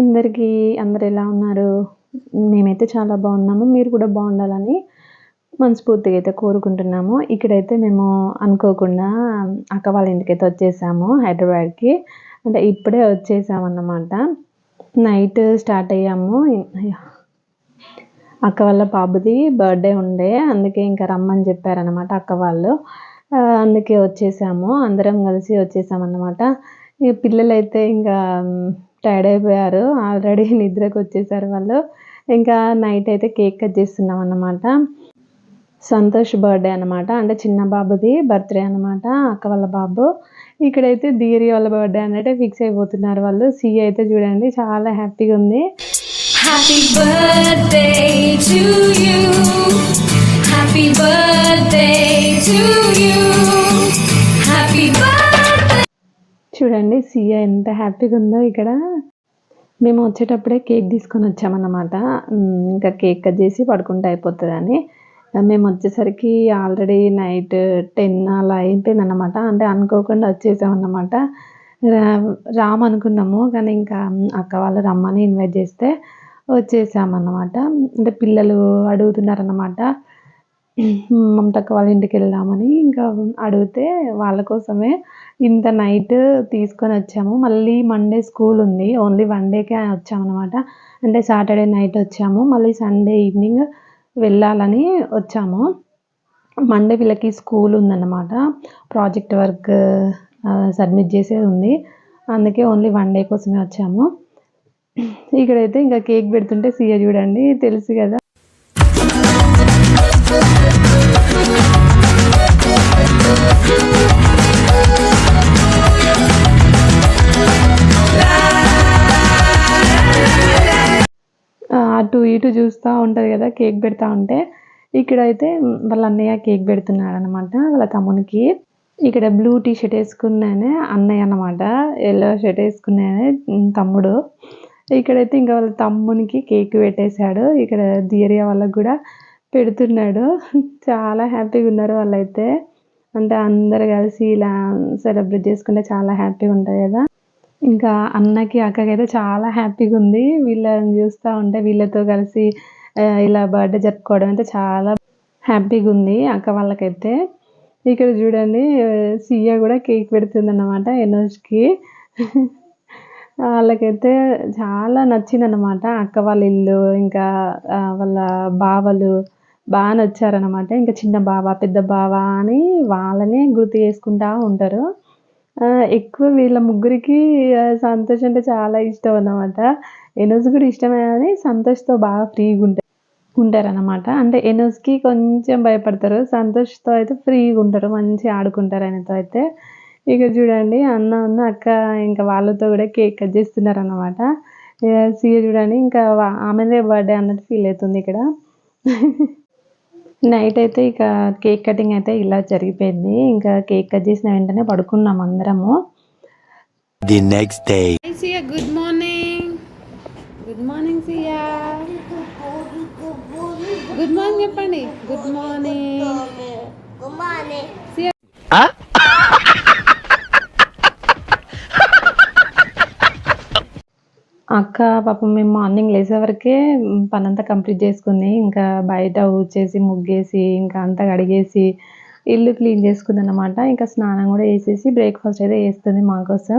అందరికీ అందరు ఎలా ఉన్నారు? మేమైతే చాలా బాగున్నాము. మీరు కూడా బాగుండాలని మనస్ఫూర్తిగా అయితే కోరుకుంటున్నాము. ఇక్కడైతే మేము అనుకోకుండా అక్క వాళ్ళ ఇంటికైతే వచ్చేసాము హైదరాబాద్కి. అంటే ఇప్పుడే వచ్చేసాము అన్నమాట నైట్ స్టార్ట్ అయ్యాము. అక్క వాళ్ళ బాబుది బర్త్డే ఉండే. అందుకే ఇంకా రమ్మని చెప్పారనమాట అక్క వాళ్ళు. అందుకే వచ్చేసాము. అందరం కలిసి వచ్చేసామన్నమాట. ఇక పిల్లలైతే ఇంకా టైర్డ్ అయిపోయారు. ఆల్రెడీ నిద్రకు వచ్చేసారు వాళ్ళు. ఇంకా నైట్ అయితే కేక్ కట్ చేస్తున్నాం అన్నమాట. సంతోష్ బర్త్డే అనమాట అంటే చిన్న బాబుది బర్త్డే అనమాట అక్క వాళ్ళ బాబు. ఇక్కడైతే ధీరి వాళ్ళ బర్త్డే అన్నట్టే ఫిక్స్ అయిపోతున్నారు వాళ్ళు. సి అయితే చూడండి చాలా హ్యాపీగా ఉంది. Happy birthday happy you. Happy. చూడండి సియా ఎంత హ్యాపీగా ఉందో ఇక్కడ. మేము వచ్చేటప్పుడే కేక్ తీసుకొని వచ్చామన్నమాట. ఇంకా కేక్ కట్ చేసి పడుకుంటే అయిపోతుందని. మేము వచ్చేసరికి ఆల్రెడీ నైట్ టెన్ అలా అయిపోయింది అనమాట అంటే అనుకోకుండా వచ్చేసామన్నమాట. రా- రామ్ అనుకున్నాము కానీ ఇంకా అక్క వాళ్ళు రమ్మని ఇన్వైట్ చేస్తే వచ్చేసామన్నమాట. అంటే పిల్లలు అడుగుతున్నారన్నమాట. మమతక్క వాళ్ళ ఇంటికి వెళ్దామని ఇంకా అడిగితే వాళ్ళ కోసమే ఇంత నైట్ తీసుకొని వచ్చాము. మళ్ళీ మండే స్కూల్ ఉంది. ఓన్లీ వన్ డేకే వచ్చామన్నమాట. అంటే సాటర్డే నైట్ వచ్చాము. మళ్ళీ సండే ఈవినింగ్ వెళ్ళాలని వచ్చాము. మండే వీళ్ళకి స్కూల్ ఉందన్నమాట. ప్రాజెక్ట్ వర్క్ సబ్మిట్ చేసేది ఉంది. అందుకే ఓన్లీ వన్ డే కోసమే వచ్చాము. ఇక్కడైతే ఇంకా కేక్ పెడుతుంటే సీఏ చూడండి తెలుసు కదా. అటు ఇటు చూస్తూ ఉంటుంది కదా కేక్ పెడతా ఉంటే. ఇక్కడైతే వాళ్ళ అన్నయ్య కేక్ పెడుతున్నాడు అనమాట వాళ్ళ తమ్మునికి. ఇక్కడ బ్లూ టీ షర్ట్ వేసుకున్నానే అన్నయ్య అన్నమాట ఎల్లో షర్ట్ వేసుకున్నానే తమ్ముడు. ఇక్కడైతే ఇంకా వాళ్ళ తమ్మునికి కేక్ పెట్టేశాడు ఇక్కడ ధీర్య వాళ్ళకు కూడా పెడుతున్నాడు. చాలా హ్యాపీగా ఉన్నారు వాళ్ళైతే. అంటే అందరు కలిసి ఇలా సెలబ్రేట్ చేసుకుంటే చాలా హ్యాపీగా ఉంటుంది కదా. ఇంకా అన్నకి అక్కకి అయితే చాలా హ్యాపీగా ఉంది వీళ్ళని చూస్తూ ఉంటే వీళ్ళతో కలిసి ఇలా బర్త్డే జరుపుకోవడం అయితే చాలా హ్యాపీగా ఉంది అక్క వాళ్ళకైతే. ఇక్కడ చూడండి సియా కూడా కేక్ పెడుతుంది అన్నమాట ఎనోజ్కి. వాళ్ళకైతే చాలా నచ్చింది అనమాట అక్క వాళ్ళ ఇల్లు ఇంకా వాళ్ళ బావలు బాగా నచ్చారనమాట ఇంకా చిన్న బావ పెద్ద బావ అని వాళ్ళనే గుర్తు చేసుకుంటా ఉంటారు. ఆ, ఎక్కువ వీళ్ళ ముగ్గురికి సంతోష్ అంటే చాలా ఇష్టం అన్నమాట. ఎనోజ్ కూడా ఇష్టమే కానీ సంతోష్తో బాగా ఫ్రీగా ఉంటారు ఉంటారన్నమాట. అంటే ఎనోజ్‌కి కొంచెం భయపడతారు. సంతోష్తో అయితే ఫ్రీగా ఉంటారు. మంచిగా ఆడుకుంటారు ఆయనతో అయితే. ఇక చూడండి అన్న ఉన్న అక్క ఇంకా వాళ్ళతో కూడా కేక్ కట్ చేస్తున్నారు అనమాట సీఏ చూడండి ఇంకా వా- ఆమెదే బర్త్డే అన్నట్టు ఫీల్ అవుతుంది ఇక్కడ. నైట్ అయితే ఇక కేక్ కటింగ్ అయితే ఇలా జరిగిపోయింది. ఇంకా కేక్ కట్ చేసిన వెంటనే పడుకున్నాం అందరము. The next day. Hi Siya good morning good morning Siya good morning చెప్పండి. గుడ్ మార్నింగ్ సియా అక్క పాపం మేము మార్నింగ్ లేసే వరకే పనంతా కంప్లీట్ చేసుకుంది ఇంకా బయట ఊడ్చేసి ముగ్గేసి ఇంకా అంతా కడిగేసి ఇల్లు క్లీన్ చేసుకుంది అనమాట ఇంకా స్నానం కూడా వేసేసి బ్రేక్ఫాస్ట్ అయితే వేస్తుంది మాకోసం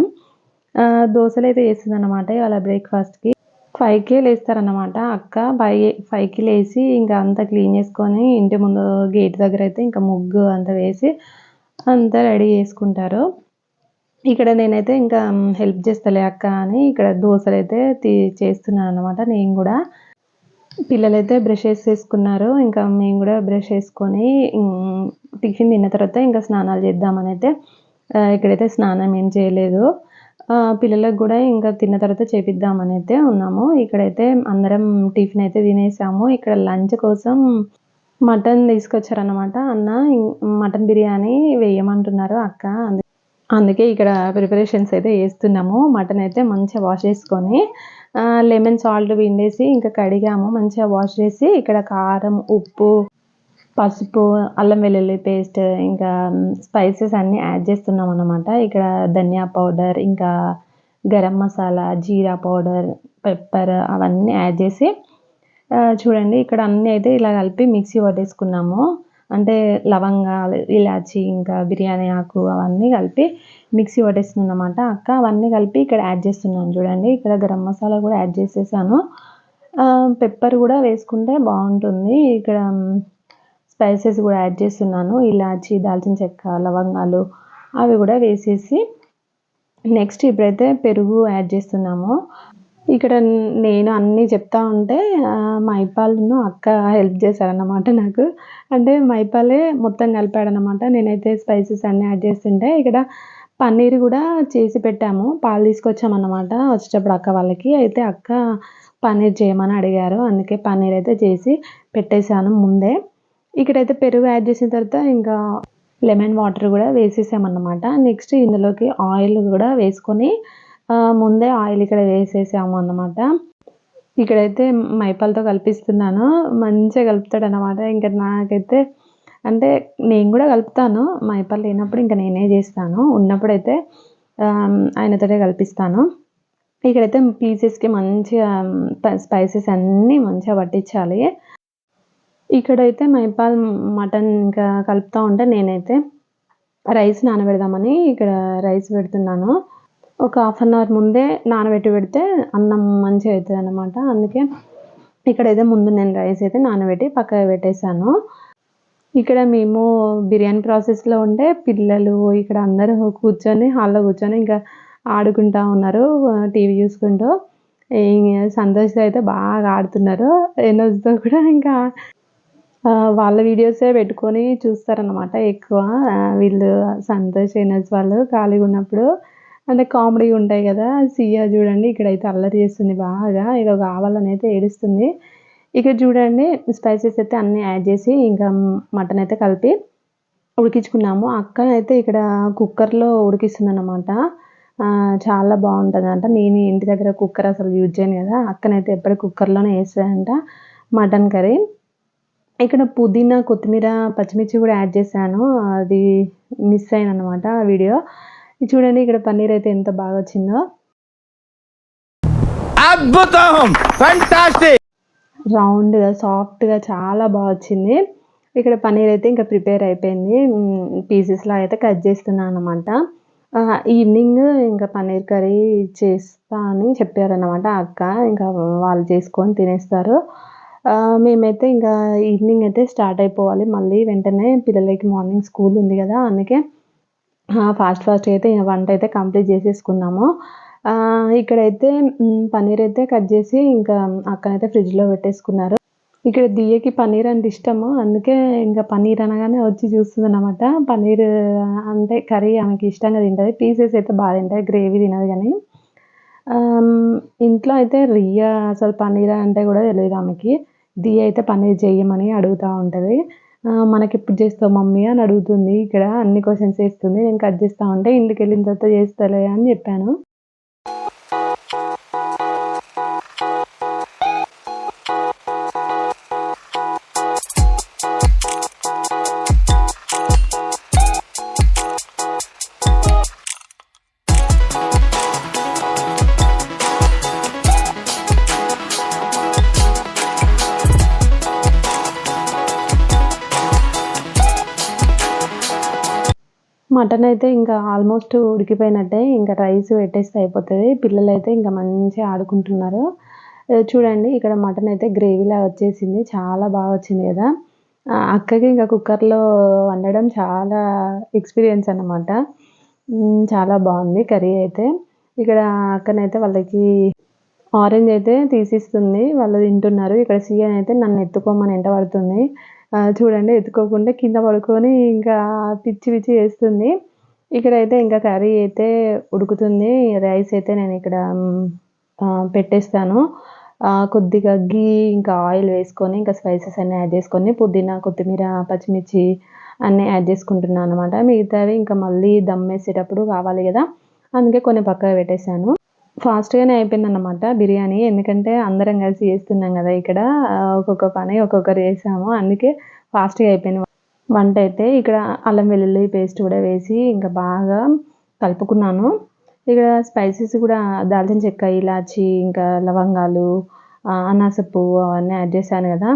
దోశలు అయితే వేస్తుంది అనమాట ఇవాళ బ్రేక్ఫాస్ట్కి ఫైవ్కే లేస్తారనమాట అక్క. ఫైవ్ ఫైవ్కి లేచి ఇంకా అంతా క్లీన్ చేసుకొని ఇంటి ముందు గేట్ దగ్గర అయితే ఇంకా ముగ్గు అంతా వేసి అంతా రెడీ చేసుకుంటారు. ఇక్కడ నేనైతే ఇంకా హెల్ప్ చేస్తలే అక్క అని ఇక్కడ దోశలు అయితే తీ చేస్తున్నాను అనమాట నేను కూడా పిల్లలైతే బ్రష్ వేసేసుకున్నారు. ఇంకా మేము కూడా బ్రష్ వేసుకొని టిఫిన్ తిన్న తర్వాత ఇంకా స్నానాలు చేద్దామని అయితే ఇక్కడైతే స్నానం ఏం చేయలేదు. పిల్లలకు కూడా ఇంకా తిన్న తర్వాత చేపిద్దామని అయితే ఉన్నాము. ఇక్కడైతే అందరం టిఫిన్ అయితే తినేసాము. ఇక్కడ లంచ్ కోసం మటన్ తీసుకొచ్చారనమాట అన్న. మటన్ బిర్యానీ వేయమంటున్నారు అక్క. అందు- అందుకే ఇక్కడ ప్రిపరేషన్స్ అయితే వేస్తున్నాము మటన్ అయితే మంచిగా వాష్ చేసుకొని లెమన్ సాల్ట్ పిండేసి ఇంకా కడిగాము. మంచిగా వాష్ చేసి ఇక్కడ కారం ఉప్పు పసుపు అల్లం వెల్లుల్లి పేస్ట్ ఇంకా స్పైసెస్ అన్నీ యాడ్ చేస్తున్నాం అన్నమాట. ఇక్కడ ధనియా పౌడర్ ఇంకా గరం మసాలా జీరా పౌడర్ పెప్పర్ అవన్నీ యాడ్ చేసి చూడండి. ఇక్కడ అన్నీ అయితే ఇలా కలిపి మిక్సీ పట్టేసుకున్నాము. అంటే లవంగాలు ఇలాచి ఇంకా బిర్యానీ ఆకు అవన్నీ కలిపి మిక్సీ పట్టేస్తుంది అనమాట అక్క అవన్నీ కలిపి ఇక్కడ యాడ్ చేస్తున్నాను చూడండి. ఇక్కడ గరం మసాలా కూడా యాడ్ చేసేసాను. పెప్పర్ కూడా వేసుకుంటే బాగుంటుంది. ఇక్కడ స్పైసెస్ కూడా యాడ్ చేస్తున్నాను. ఇలాచి దాల్చిన చెక్క లవంగాలు అవి కూడా వేసేసి నెక్స్ట్ ఇప్పుడైతే పెరుగు యాడ్ చేస్తున్నాము. ఇక్కడ నేను అన్నీ చెప్తా ఉంటే మైపాల్ను అక్క హెల్ప్ చేశారన్నమాట నాకు. అంటే మైపాలే మొత్తం కలిపాడనమాట నేనైతే స్పైసెస్ అన్నీ యాడ్ చేస్తుంటే ఇక్కడ పన్నీర్ కూడా చేసి పెట్టాము. పాలు తీసుకొచ్చామన్నమాట వచ్చేటప్పుడు అక్క వాళ్ళకి. అయితే అక్క పన్నీర్ చేయమని అడిగారు. అందుకే పన్నీర్ అయితే చేసి పెట్టేశాను ముందే. ఇక్కడైతే పెరుగు యాడ్ చేసిన తర్వాత ఇంకా లెమన్ వాటర్ కూడా వేసేసామన్నమాట. నెక్స్ట్ ఇందులోకి ఆయిల్ కూడా వేసుకొని ముందే ఆయిల్ ఇక్కడ వేసేసాము అన్నమాట. ఇక్కడైతే మైపాలతో కలిపిస్తున్నాను. మంచిగా కలుపుతాడు అనమాట ఇంకా నాకైతే అంటే నేను కూడా కలుపుతాను. మైపాలు లేనప్పుడు ఇంకా నేనే చేస్తాను. ఉన్నప్పుడైతే ఆయనతోటే కల్పిస్తాను. ఇక్కడైతే పీసెస్కి మంచిగా స్పైసెస్ అన్నీ మంచిగా పట్టించాలి. ఇక్కడైతే మైపాల్ మటన్ ఇంకా కలుపుతూ ఉంటే నేనైతే రైస్ నానబెడదామని ఇక్కడ రైస్ పెడుతున్నాను. ఒక హాఫ్ అన్ అవర్ ముందే నానబెట్టి పెడితే అన్నం మంచిగా అవుతుంది అనమాట అందుకే ఇక్కడైతే ముందు నేను రైస్ అయితే నానబెట్టి పక్కకు పెట్టేశాను. ఇక్కడ మేము బిర్యానీ ప్రాసెస్లో ఉంటే పిల్లలు ఇక్కడ అందరూ కూర్చొని హాల్లో కూర్చొని ఇంకా ఆడుకుంటా ఉన్నారు టీవీ చూసుకుంటూ. సంతోష్ అయితే బాగా ఆడుతున్నారు. ఎనర్జీతో కూడా ఇంకా వాళ్ళ వీడియోసే పెట్టుకొని చూస్తారనమాట ఎక్కువ. వీళ్ళు సంతోష్ ఎనర్జీ వాళ్ళు ఖాళీగా ఉన్నప్పుడు. అంటే కామెడీ ఉంటాయి కదా సియా చూడండి ఇక్కడైతే అల్లరి చేస్తుంది బాగా ఏదో కావాలని అయితే ఏడుస్తుంది. ఇక్కడ చూడండి స్పైసెస్ అయితే అన్నీ యాడ్ చేసి ఇంకా మటన్ అయితే కలిపి ఉడికించుకున్నాము. అక్క అయితే ఇక్కడ కుక్కర్లో ఉడికిస్తుంది అనమాట చాలా బాగుంటుందంట. నేను ఇంటి దగ్గర కుక్కర్ అసలు యూజ్ చేయను కదా అక్కనైతే ఎప్పుడు కుక్కర్లోనే వేస్తానంట మటన్ కర్రీ. ఇక్కడ పుదీనా కొత్తిమీర పచ్చిమిర్చి కూడా యాడ్ చేశాను. అది మిస్ అయింది అనమాట వీడియో చూడండి ఇక్కడ పన్నీర్ అయితే ఎంత బాగా వచ్చిందో. అద్భుతం! రౌండ్గా సాఫ్ట్గా చాలా బాగా వచ్చింది. ఇక్కడ పన్నీర్ అయితే ఇంకా ప్రిపేర్ అయిపోయింది. పీసెస్లా అయితే కట్ చేస్తున్నాను అనమాట ఈవినింగ్ ఇంకా పన్నీర్ కర్రీ చేస్తా అని చెప్పారనమాట అక్క. ఇంకా వాళ్ళు చేసుకొని తినేస్తారు. మేమైతే ఇంకా ఈవినింగ్ అయితే స్టార్ట్ అయిపోవాలి. మళ్ళీ వెంటనే పిల్లలకి మార్నింగ్ స్కూల్ ఉంది కదా అందుకే ఫాస్ట్ ఫాస్ట్ అయితే వంట అయితే కంప్లీట్ చేసేసుకున్నాము. ఇక్కడైతే పన్నీర్ అయితే కట్ చేసి ఇంకా అక్కనైతే ఫ్రిడ్జ్లో పెట్టేసుకున్నారు. ఇక్కడ దియ్యకి పన్నీర్ అంటే ఇష్టము. అందుకే ఇంకా పన్నీర్ అనగానే వచ్చి చూస్తుంది అనమాట పన్నీర్ అంటే కర్రీ ఆమెకి ఇష్టంగా తింటుంది. పీసెస్ అయితే బాగా తింటాయి గ్రేవీ తినదు కానీ. ఇంట్లో అయితే రియా అసలు పన్నీర్ అంటే కూడా తెలియదు ఆమెకి. దియ్య అయితే పన్నీర్ చేయమని అడుగుతూ ఉంటుంది. మనకి ఎప్పుడు చేస్తావు మమ్మీ? అని అడుగుతుంది. ఇక్కడ అన్ని క్వశ్చన్స్ వేస్తుంది. నేను కట్ చేస్తా ఉంటే ఇంటికి వెళ్ళిన తర్వాత చేస్తలే అని చెప్పాను. మటన్ అయితే ఇంకా ఆల్మోస్ట్ ఉడికిపోయినట్టే ఇంకా రైస్ పెట్టేస్తే అయిపోతుంది. పిల్లలు అయితే ఇంకా మంచిగా ఆడుకుంటున్నారు. చూడండి ఇక్కడ మటన్ అయితే గ్రేవీలా వచ్చేసింది. చాలా బాగా వచ్చింది కదా. అక్కకి ఇంకా కుక్కర్లో వండడం చాలా ఎక్స్పీరియన్స్ అన్నమాట. చాలా బాగుంది కర్రీ అయితే. ఇక్కడ అక్కనైతే వాళ్ళకి ఆరెంజ్ అయితే తీసిస్తుంది. వాళ్ళు తింటున్నారు. ఇక్కడ సీఎన్ అయితే నన్ను ఎత్తుకోమని ఎంట పడుతుంది చూడండి ఎత్తుకోకుండా కింద పడుకొని ఇంకా పిచ్చి పిచ్చి చేస్తుంది. ఇక్కడైతే ఇంకా కర్రీ అయితే ఉడుకుతుంది. రైస్ అయితే నేను ఇక్కడ పెట్టేస్తాను. కొద్దిగా గీ ఇంకా ఆయిల్ వేసుకొని ఇంకా స్పైసెస్ అన్నీ యాడ్ చేసుకొని పుదీనా కొత్తిమీర పచ్చిమిర్చి అన్నీ యాడ్ చేసుకుంటున్నాను అనమాట మిగతావి ఇంకా మళ్ళీ దమ్ వేసేటప్పుడు కావాలి కదా. అందుకే కొన్ని పక్కగా పెట్టేశాను. ఫాస్ట్గానే అయిపోయింది అన్నమాట బిర్యానీ. ఎందుకంటే అందరం కలిసి చేస్తున్నాం కదా ఇక్కడ. ఒక్కొక్క పని ఒక్కొక్కరు చేసాము. అందుకే ఫాస్ట్గా అయిపోయింది వంట అయితే ఇక్కడ అల్లం వెల్లుల్లి పేస్ట్ కూడా వేసి ఇంకా బాగా కలుపుకున్నాను. ఇక్కడ స్పైసెస్ కూడా దాల్చిన చెక్క ఇలాచి ఇంకా లవంగాలు ఆ, అనాస పువ్వు అవన్నీ యాడ్ చేశాను కదా.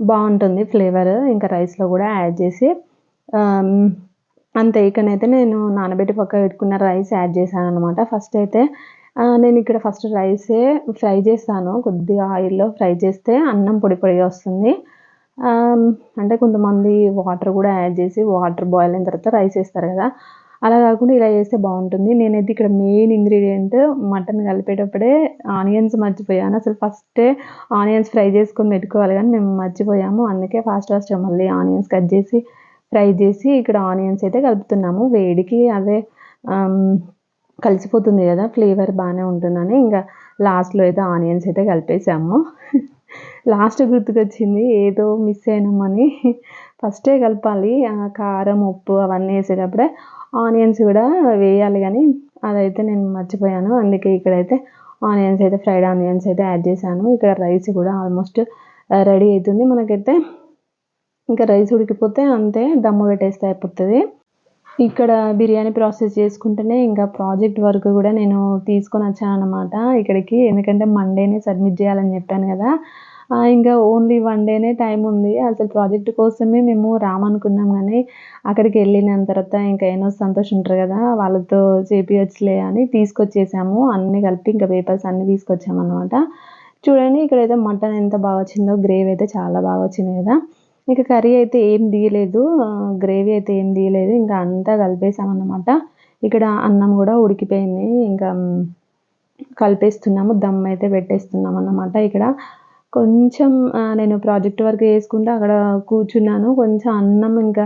బాగుంటుంది ఫ్లేవర్. ఇంకా రైస్లో కూడా యాడ్ చేసి అంతే. ఇక్కడైతే నేను నానబెట్టి పక్క పెట్టుకున్న రైస్ యాడ్ చేశాను అనమాట ఫస్ట్ అయితే నేను ఇక్కడ ఫస్ట్ రైసే ఫ్రై చేస్తాను కొద్దిగా ఆయిల్లో ఫ్రై చేస్తే అన్నం పొడి పొడిగా వస్తుంది. అంటే కొంతమంది వాటర్ కూడా యాడ్ చేసి వాటర్ బాయిల్ అయిన తర్వాత రైస్ వేస్తారు కదా. అలా కాకుండా ఇలా చేస్తే బాగుంటుంది. నేనైతే ఇక్కడ మెయిన్ ఇంగ్రీడియంట్ మటన్ కలిపేటప్పుడే ఆనియన్స్ మర్చిపోయాను. అసలు ఫస్టే ఆనియన్స్ ఫ్రై చేసుకొని పెట్టుకోవాలి కానీ మేము మర్చిపోయాము. అందుకే ఫాస్ట్ ఫాస్ట్ మళ్ళీ ఆనియన్స్ కట్ చేసి ఫ్రై చేసి ఇక్కడ ఆనియన్స్ అయితే కలుపుతున్నాము. వేడికి అదే కలిసిపోతుంది కదా ఫ్లేవర్ బాగానే ఉంటుందని. ఇంకా లాస్ట్లో అయితే ఆనియన్స్ అయితే కలిపేసాము. లాస్ట్ గుర్తుకొచ్చింది ఏదో మిస్ అయినామని. ఫస్టే కలపాలి. కారం ఉప్పు అవన్నీ వేసేటప్పుడే ఆనియన్స్ కూడా వేయాలి కానీ అదైతే నేను మర్చిపోయాను. అందుకే ఇక్కడైతే ఆనియన్స్ అయితే ఫ్రైడ్ ఆనియన్స్ అయితే యాడ్ చేశాను. ఇక్కడ రైస్ కూడా ఆల్మోస్ట్ రెడీ అవుతుంది మనకైతే ఇంకా రైస్ ఉడికిపోతే అంతే దమ్ము పెట్టేస్తే అయిపోతుంది. ఇక్కడ బిర్యానీ ప్రాసెస్ చేసుకుంటేనే ఇంకా ప్రాజెక్ట్ వర్క్ కూడా నేను తీసుకొని వచ్చాను అనమాట ఇక్కడికి. ఎందుకంటే మండేనే సబ్మిట్ చేయాలని చెప్పాను కదా. ఇంకా ఓన్లీ వన్ డేనే టైం ఉంది. అసలు ప్రాజెక్ట్ కోసమే మేము రామనుకున్నాం కానీ అక్కడికి వెళ్ళిన తర్వాత ఇంకా ఎన్నో సంతోషం ఉంటారు కదా. వాళ్ళతో చేపియచ్చులే అని తీసుకొచ్చేసాము. అన్నీ కలిపి ఇంకా పేపర్స్ అన్నీ తీసుకొచ్చాము అనమాట చూడండి ఇక్కడైతే మటన్ ఎంత బాగా వచ్చిందో గ్రేవీ అయితే చాలా బాగా వచ్చింది కదా. ఇక కర్రీ అయితే ఏం తీయలేదు గ్రేవీ అయితే ఏం తీయలేదు ఇంకా అంతా కలిపేసామన్నమాట. ఇక్కడ అన్నం కూడా ఉడికిపోయింది ఇంకా కలిపేస్తున్నాము దమ్ అయితే పెట్టేస్తున్నాం అన్నమాట ఇక్కడ. కొంచెం నేను ప్రాజెక్ట్ వర్క్ చేసుకుంటూ అక్కడ కూర్చున్నాను కొంచెం అన్నం ఇంకా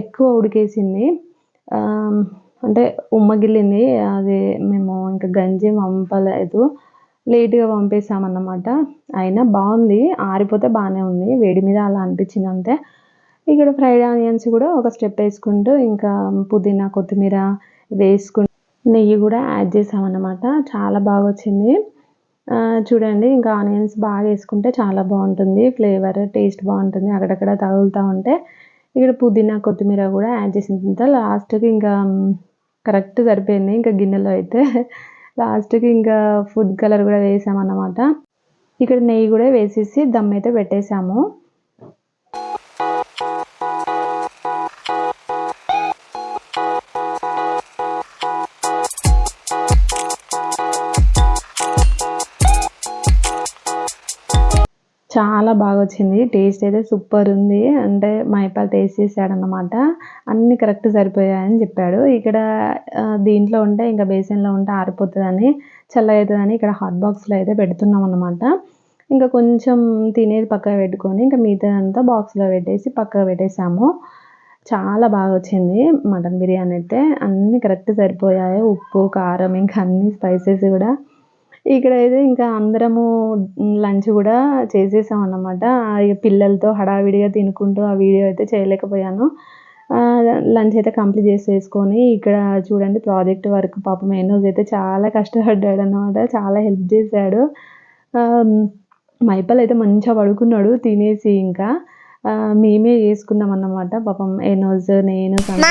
ఎక్కువ ఉడికేసింది. అంటే ఉమ్మగిల్లింది అది మేము ఇంకా గంజి పంపలేదు లేట్గా పంపేసామన్నమాట అయినా బాగుంది. ఆరిపోతే బాగానే ఉంది. వేడి మీద అలా అనిపించింది అంతే. ఇక్కడ ఫ్రైడ్ ఆనియన్స్ కూడా ఒక స్టెప్ వేసుకుంటూ ఇంకా పుదీనా కొత్తిమీర వేసుకుంటూ నెయ్యి కూడా యాడ్ చేసామన్నమాట చాలా బాగా వచ్చింది. చూడండి ఇంకా ఆనియన్స్ బాగా వేసుకుంటే చాలా బాగుంటుంది. ఫ్లేవర్ టేస్ట్ బాగుంటుంది. అక్కడక్కడ తగులుతూ ఉంటే ఇక్కడ పుదీనా కొత్తిమీర కూడా యాడ్ చేసిన తర్వాత లాస్ట్కి ఇంకా కరెక్ట్ సరిపోయింది. ఇంకా గిన్నెలో అయితే లాస్ట్కి ఇంకా ఫుడ్ కలర్ కూడా వేసామన్నమాట. ఇక్కడ నెయ్యి కూడా వేసేసి దమ్ అయితే పెట్టేసాము. చాలా బాగా వచ్చింది టేస్ట్ అయితే సూపర్ ఉంది అంటే మైపాల్ టేస్ట్ చేశాడనమాట అన్నీ కరెక్ట్ సరిపోయాయని చెప్పాడు. ఇక్కడ దీంట్లో ఉంటే ఇంకా బేసిన్లో ఉంటే ఆరిపోతుందని చల్ల అవుతుందని ఇక్కడ హాట్ బాక్స్లో అయితే పెడుతున్నాం అనమాట ఇంకా కొంచెం తినేది పక్కకు పెట్టుకొని ఇంకా మిగతా అంతా బాక్స్లో పెట్టేసి పక్కకు పెట్టేసాము. చాలా బాగా వచ్చింది మటన్ బిర్యానీ అయితే. అన్నీ కరెక్ట్ సరిపోయాయి. ఉప్పు కారం ఇంకా అన్ని స్పైసెస్ కూడా. ఇక్కడైతే ఇంకా అందరము లంచ్ కూడా చేసేసాం అన్నమాట ఇక పిల్లలతో హడావిడిగా తినుకుంటూ ఆ వీడియో అయితే చేయలేకపోయాను. లంచ్ అయితే కంప్లీట్ చేసేసుకొని ఇక్కడ చూడండి ప్రాజెక్ట్ వర్క్ పాపం ఎన్నోజ్ అయితే చాలా కష్టపడ్డాడు అనమాట చాలా హెల్ప్ చేశాడు. మైపల్ అయితే మంచిగా పడుకున్నాడు తినేసి ఇంకా మేమే చేసుకున్నాం అన్నమాట పాపం ఎనోజ్ నేను సంతోష్.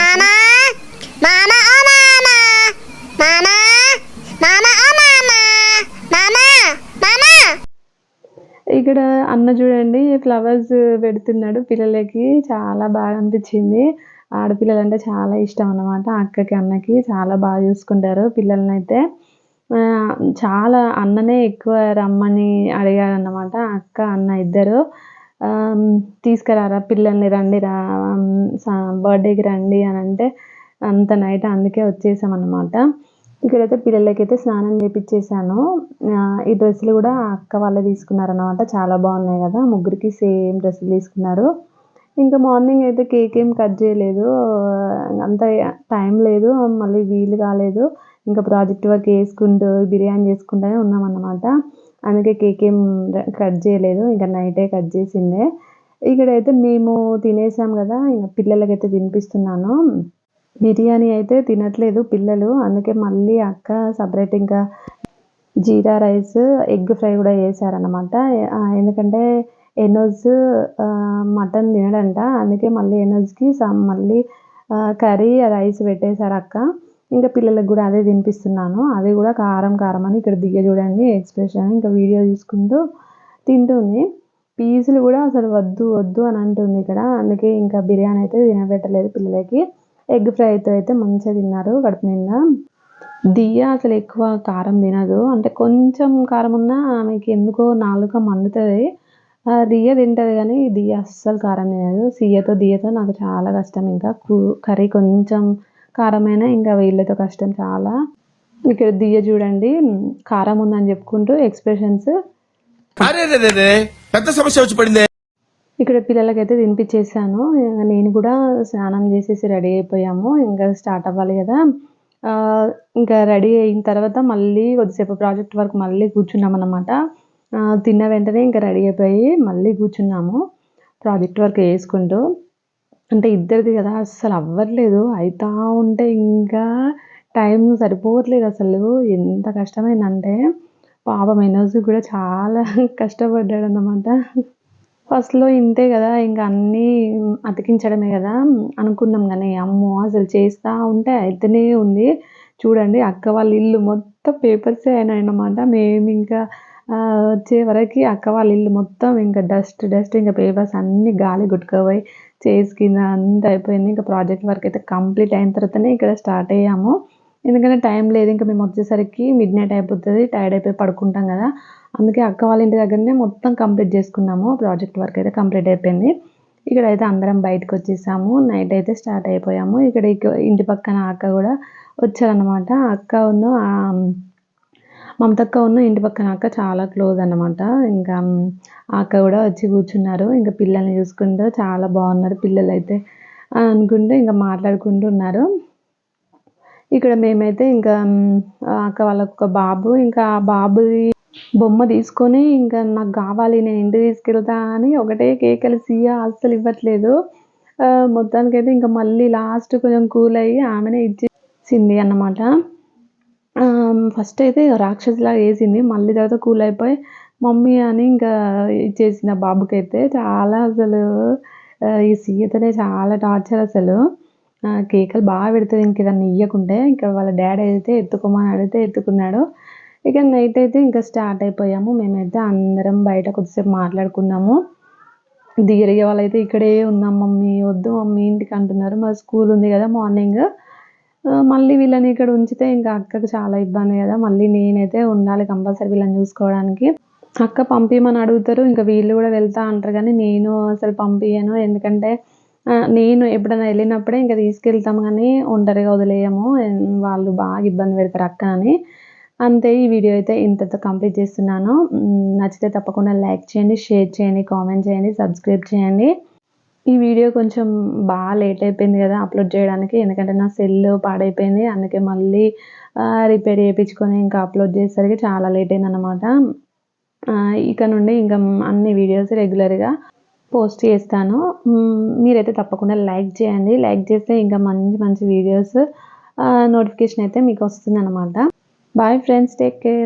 ఇక్కడ అన్న చూడండి ఫ్లవర్స్ పెడుతున్నాడు పిల్లలకి. చాలా బాగా అనిపించింది. ఆడపిల్లలు అంటే చాలా ఇష్టం అన్నమాట. అక్కకి అన్నకి చాలా బాగా చూసుకుంటారు పిల్లల్ని అయితే ఆ, చాలా అన్ననే ఎక్కువ రమ్మని అడిగారన్నమాట. అక్క అన్న ఇద్దరు. ఆ, తీసుకురారా పిల్లల్ని రండి రా బర్త్డేకి రండి అని అంటే అంత నైట్ అందుకే వచ్చేసామన్నమాట. ఇక్కడైతే పిల్లలకైతే స్నానం చేపించేసాను ఈ డ్రెస్సులు కూడా అక్క వాళ్ళే తీసుకున్నారనమాట చాలా బాగున్నాయి కదా. ముగ్గురికి సేమ్ డ్రెస్సులు తీసుకున్నారు. ఇంకా మార్నింగ్ అయితే కేక్ ఏం కట్ చేయలేదు. అంత టైం లేదు. మళ్ళీ వీలు కాలేదు. ఇంకా ప్రాజెక్ట్ వర్క్ వేసుకుంటూ బిర్యానీ చేసుకుంటూనే ఉన్నామన్నమాట. అందుకే కేక్ ఏం కట్ చేయలేదు. ఇంకా నైటే కట్ చేసిందే. ఇక్కడైతే మేము తినేసాం కదా. ఇంకా పిల్లలకైతే తినిపిస్తున్నాను. బిర్యానీ అయితే తినట్లేదు పిల్లలు. అందుకే మళ్ళీ అక్క సపరేట్ ఇంకా జీరా రైస్ ఎగ్ ఫ్రై కూడా చేశారనమాట ఎందుకంటే ఎనోజ్ మటన్ తినడంట. అందుకే మళ్ళీ ఎనోజ్కి మళ్ళీ కర్రీ రైస్ పెట్టేశారు అక్క. ఇంకా పిల్లలకు కూడా అదే తినిపిస్తున్నాను. అది కూడా కారం కారం అని ఇక్కడ దిగ చూడండి ఎక్స్ప్రెషన్. ఇంకా వీడియో చూసుకుంటూ తింటుంది. పీసులు కూడా అసలు వద్దు వద్దు అని అంటుంది ఇక్కడ. అందుకే ఇంకా బిర్యానీ అయితే తినబెట్టలేదు పిల్లలకి. ఎగ్ ఫ్రైతో అయితే మంచిగా తిన్నారు కడుపు నిండా. దియ్య అసలు ఎక్కువ కారం తినదు. అంటే కొంచెం కారం ఉన్నా ఆమెకి ఎందుకో నాలుక మండుతుంది. ఆ, దియ్య తింటుంది కానీ దియ్య అస్సలు కారం తినదు. సియ్యతో దియ్యతో నాకు చాలా కష్టం. ఇంకా కర్రీ కొంచెం కారమైనా ఇంకా వీళ్ళతో కష్టం చాలా. ఇక్కడ దియ్య చూడండి కారం ఉందని చెప్పుకుంటూ ఎక్స్ప్రెషన్స్. పెద్ద సమస్య వచ్చి పడింది. ఇక్కడ పిల్లలకైతే తినిపించేసాను నేను కూడా స్నానం చేసేసి రెడీ అయిపోయాము. ఇంకా స్టార్ట్ అవ్వాలి కదా. ఇంకా రెడీ అయిన తర్వాత మళ్ళీ కొద్దిసేపు ప్రాజెక్ట్ వర్క్ మళ్ళీ కూర్చున్నాం అనమాట తిన్న వెంటనే ఇంకా రెడీ అయిపోయి మళ్ళీ కూర్చున్నాము. ప్రాజెక్ట్ వర్క్ వేసుకుంటూ. అంటే ఇద్దరిది కదా అస్సలు అవ్వట్లేదు. అవుతా ఉంటే ఇంకా టైం సరిపోవట్లేదు అసలు. ఎంత కష్టమైందంటే పాపం ఎనర్జీ కూడా చాలా కష్టపడ్డాడు అన్నమాట ఫస్ట్‌లో ఇంతే గదా! ఇంక అన్నీ అతికించడమే గదా! అనుకున్నాం గానీ, అమ్మో! అసలు చేస్తా ఉంటే అయితేనే ఉంది. చూడండి అక్క వాళ్ళ ఇల్లు మొత్తం పేపర్సే అయినాయన్నమాట. మేమింకా ఆహ్, వచ్చే వరకి అక్క వాళ్ళ ఇల్లు మొత్తం ఇంక డస్ట్, డస్ట్ ఇంక పేపర్స్ అన్నీ గాలి కొట్టుకుపోయి చైర్స్ కింద అంతా అయిపోయింది. ఇంక ప్రాజెక్ట్ వర్క్ అయితే కంప్లీట్ అయిన తర్వాతనే ఇక్కడ స్టార్ట్ అయ్యాము. ఎందుకంటే టైం లేదు. ఇంక మేము వచ్చేసరికి మిడ్‌నైట్ అయిపోతది. టైర్డ్ అయిపోయి పడుకుంటాం గదా! అందుకే అక్క వాళ్ళ ఇంటి దగ్గరనే మొత్తం కంప్లీట్ చేసుకున్నాము. ప్రాజెక్ట్ వర్క్ అయితే కంప్లీట్ అయిపోయింది. ఇక్కడ అయితే అందరం బయటకు వచ్చేసాము నైట్ అయితే స్టార్ట్ అయిపోయాము. ఇక్కడ ఇంటి పక్కన అక్క కూడా వచ్చారనమాట. అక్కను ఆహ్, మమతక్క ఉన్న ఇంటి పక్కన అక్క చాలా క్లోజ్ అనమాట ఇంకా అక్క కూడా వచ్చి కూర్చున్నారు. ఇంకా పిల్లల్ని చూసుకుంటూ చాలా బాగున్నారు పిల్లలైతే అనుకుంటూ ఇంకా మాట్లాడుకుంటూ ఉన్నారు. ఇక్కడ మేమైతే ఇంకా అక్క వాళ్ళ ఒక బాబు ఇంకా ఆ బాబుది బొమ్మ తీసుకొని ఇంకా నాకు కావాలి నేను ఇంటికి తీసుకెళ్తా అని ఒకటే కేకలు సీయ అస్సలు ఇవ్వట్లేదు. మొత్తానికైతే ఇంకా మళ్ళీ లాస్ట్ కొంచెం కూల్ అయ్యి ఆమెనే ఇచ్చేసింది అన్నమాట. ఫస్ట్ అయితే రాక్షసిలాగా వేసింది మళ్ళీ తర్వాత కూల్ అయిపోయి మమ్మీ అని ఇంకా ఇచ్చేసింది ఆ బాబుకైతే. చాలా అసలు ఈ సీతనే చాలా టార్చర్ అసలు. కేకలు బాగా పెడతది ఇంకేదన్నా ఇవ్వకుంటే ఇంకా వాళ్ళ డాడీ అయితే ఎత్తుకోమని అడిగితే ఎత్తుకున్నాడు. ఇక నైట్ అయితే ఇంకా స్టార్ట్ అయిపోయాము. మేమైతే అందరం బయట కొద్దిసేపు మాట్లాడుకున్నాము. ధీరయ్య వాళ్ళైతే ఇక్కడే ఉందాం మమ్మీ, వద్దు మమ్మీ ఇంటికి అంటున్నారు. మా స్కూల్ ఉంది కదా మార్నింగ్. మళ్ళీ వీళ్ళని ఇక్కడ ఉంచితే ఇంకా అక్కకి చాలా ఇబ్బంది కదా మళ్ళీ నేనైతే ఉండాలి కంపల్సరీ వీళ్ళని చూసుకోవడానికి. అక్క పంపించమని అడుగుతారు. ఇంకా వీళ్ళు కూడా వెళ్తా అంటారు కానీ నేను అసలు పంపించను ఎందుకంటే నేను ఎప్పుడైనా వెళ్ళినప్పుడే ఇంకా తీసుకెళ్తాం కానీ ఒంటరిగా వదిలేయము. వాళ్ళు బాగా ఇబ్బంది పెడతారు అక్క అని అంతే ఈ వీడియో అయితే ఇంతతో కంప్లీట్ చేస్తున్నాను. నచ్చితే తప్పకుండా లైక్ చేయండి, షేర్ చేయండి, కామెంట్ చేయండి, సబ్స్క్రైబ్ చేయండి. ఈ వీడియో కొంచెం బాగా లేట్ అయిపోయింది కదా అప్‌లోడ్ చేయడానికి. ఎందుకంటే నా సెల్ పాడైపోయింది. అందుకే మళ్ళీ రిపేర్ చేయించుకొని ఇంకా అప్‌లోడ్ చేసేసరికి చాలా లేట్ అయిందన్నమాట. అనమాట ఇక నుండి ఇంకా అన్ని వీడియోస్ రెగ్యులర్‌గా పోస్ట్ చేస్తాను. మీరైతే తప్పకుండా లైక్ చేయండి. లైక్ చేస్తే ఇంకా మంచి మంచి వీడియోస్ నోటిఫికేషన్ అయితే మీకు వస్తుంది అనమాట Bye friends, take care.